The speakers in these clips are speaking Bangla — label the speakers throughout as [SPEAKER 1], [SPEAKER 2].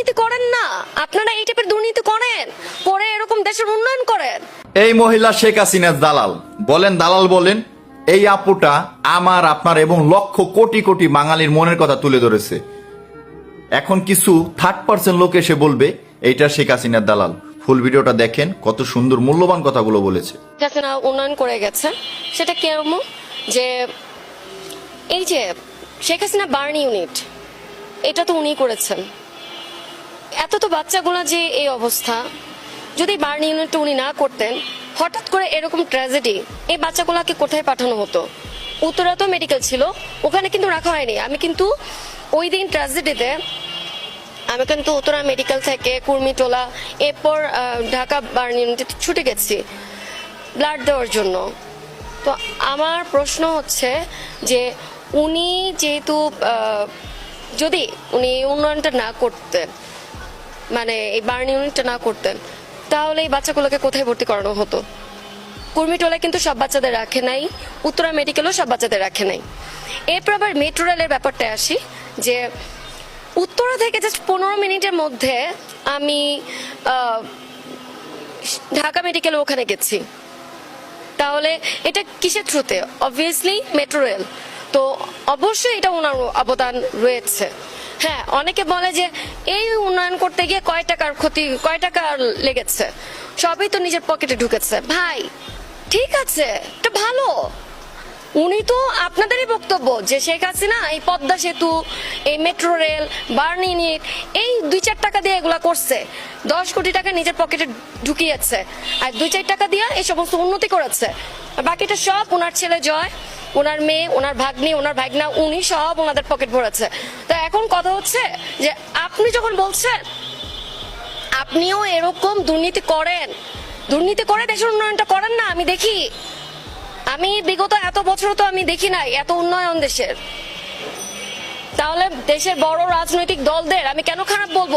[SPEAKER 1] দুর্নীতি করেন না। আপনারা এই টাইপের দুর্নীতি করেন। করে এরকম দেশের উন্নয়ন করেন।
[SPEAKER 2] এই মহিলা শেখ হাসিনার দালাল। বলেন দালাল বলেন এই আপুটা আমার আপনার এবং লক্ষ কোটি কোটি বাঙালির মনের কথা তুলে ধরেছে। এখন কিছু থার্ড পার্সেন্ট লোক এসে বলবে এইটা শেখ হাসিনার দালাল। ফুল ভিডিওটা দেখেন কত সুন্দর মূল্যবান কথাগুলো বলেছে।
[SPEAKER 1] উন্নয়ন করে গেছে। সেটা কেরম যে এই যে শেখ হাসিনা বার্ন ইউনিট এটা তো উনি করেছেন। এত তো বাচ্চাগুলো যে এই অবস্থা। যদি বার্ন ইউনিটটা উনি না করতেন, হঠাৎ করে এরকম ট্র্যাজেডি এই বাচ্চাগুলোকে কোথায় পাঠানো হতো? উত্তরা তো মেডিকেল ছিল, ওখানে কিন্তু রাখা হয়নি। আমি কিন্তু ওই দিন ট্র্যাজেডিতে আমি কিন্তু উত্তরা মেডিকেল থেকে কুর্মিটোলা, এরপর ঢাকা বার্ন ইউনিটে ছুটে গেছি ব্লাড দেওয়ার জন্য। তো আমার প্রশ্ন হচ্ছে যে উনি যেহেতু যদি উনি উন্নয়নটা না করতেন মানে এই বার্ন ইউনিটটা না করতেন, তাহলে এই বাচ্চাগুলোকে কোথায় ভর্তি করানো হতো? কুর্মিটোলায় কিন্তু সব বাচ্চাদের রাখে নাই, উত্তরা মেডিকেলও সব বাচ্চাদের রাখে নাই। এরপর আবার মেট্রো রেলের ব্যাপারটা আসি, যে উত্তরা থেকে জাস্ট পনেরো মিনিটের মধ্যে আমি ঢাকা মেডিকেল ওখানে গেছি। তাহলে এটা কিসের থ্রুতে অবভিয়াসলি মেট্রো রেল তো অবশ্যই এটা ওনার অবদান রয়েছে। হ্যাঁ অনেকে বলে যে এই উন্নয়ন করতে গিয়ে কয় টাকার ক্ষতি, কয় টাকা লেগেছে? সবই তো নিজের পকেটে ঢুকেছে। ভাই, ঠিক আছে, এটা ভালো। উনি তো আপনাদেরই বক্তব্য যে শেখ হাসিনা এই পদ্মা সেতু, এই মেট্রো রেল, বার্ন ইউনিট, এই দুই চার টাকা দিয়ে এগুলা করছে। দশ কোটি টাকা নিজের পকেটে ঢুকিয়েছে। আর দুই চার টাকা দিয়ে এই সমস্ত উন্নতি করেছে। বাকিটা সব ওনার ছেলে জয়। ওনার মেয়ে, ওনার ভাগ্নি, ওনার ভাগনা উনি সব ওনাদের পকেট ভরেছে। তো এখন কথা হচ্ছে যে আপনি যখন বলছেন, আপনিও এরকম দুর্নীতি করেন। দুর্নীতি করে দেশের উন্নয়নটা করেন না, আমি দেখি। আমি বিগত এত বছর তো আমি দেখি নাই, এত উন্নয়ন দেশের। তাহলে দেশের বড় রাজনৈতিক দলদের আমি কেন খারাপ বলব?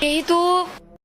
[SPEAKER 1] যেহেতু